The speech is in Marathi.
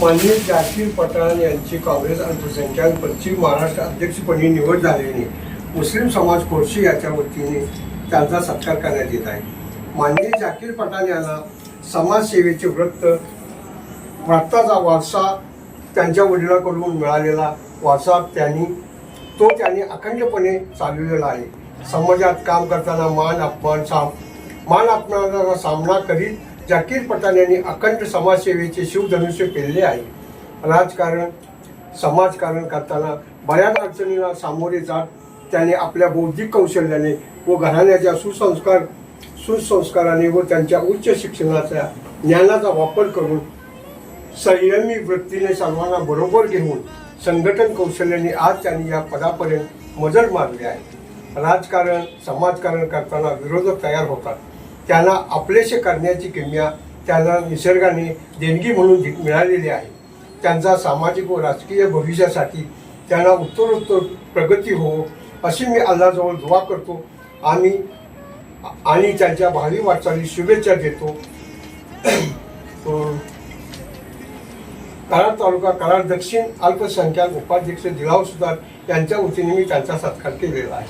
माननीय जाकीर पठाण यांची काँग्रेस अल्पसंख्याक पश्चिम महाराष्ट्र अध्यक्षपदी निवड झाल्याने मुस्लिम समाज खोडशी याच्या वतीने त्यांचा सत्कार करण्यात येत आहे. माननीय जाकीर पठाण यांना समाजसेवेचे व्रत व्रताचा वारसा त्यांच्या वडिलांकडून मिळालेला वारसा त्यांनी तो त्यांनी अखंडपणे चालवलेला आहे. समाजात काम करताना मान अपमान साम मान अपमानाचा सामना करीत जाकीर पठाण यांनी अखंड समाजसेवेचे शिवधनुष्य केलेले आहे. राजकारण समाजकारण करताना बऱ्याच अडचणींना सामोरे जात त्याने आपल्या बौद्धिक कौशल्याने व घराण्याच्या सुसंस्कार सुसंस्काराने व त्यांच्या उच्च शिक्षणाच्या ज्ञानाचा वापर करून संयमी वृत्तीने सर्वांना बरोबर घेऊन संघटन कौशल्याने आज त्यांनी या पदापर्यंत मजल मारली आहे. राजकारण समाजकारण करताना विरोधक तयार होतात. त्यांना आपलेसे करण्याची किमया त्यांना निसर्गाने देणगी म्हणून मिळालेली आहे. त्यांचा सामाजिक व राजकीय भविष्यासाठी त्यांना उत्तरोत्तर प्रगती हो अशी मी अल्लाजवळ दुवा करतो. आम्ही आणि त्यांच्या भावी वाटचाली शुभेच्छा देतो. कराड तालुका कराड दक्षिण अल्पसंख्याक उपाध्यक्ष दिलाव सुतार यांच्या वतीने मी त्यांचा सत्कार केलेला आहे.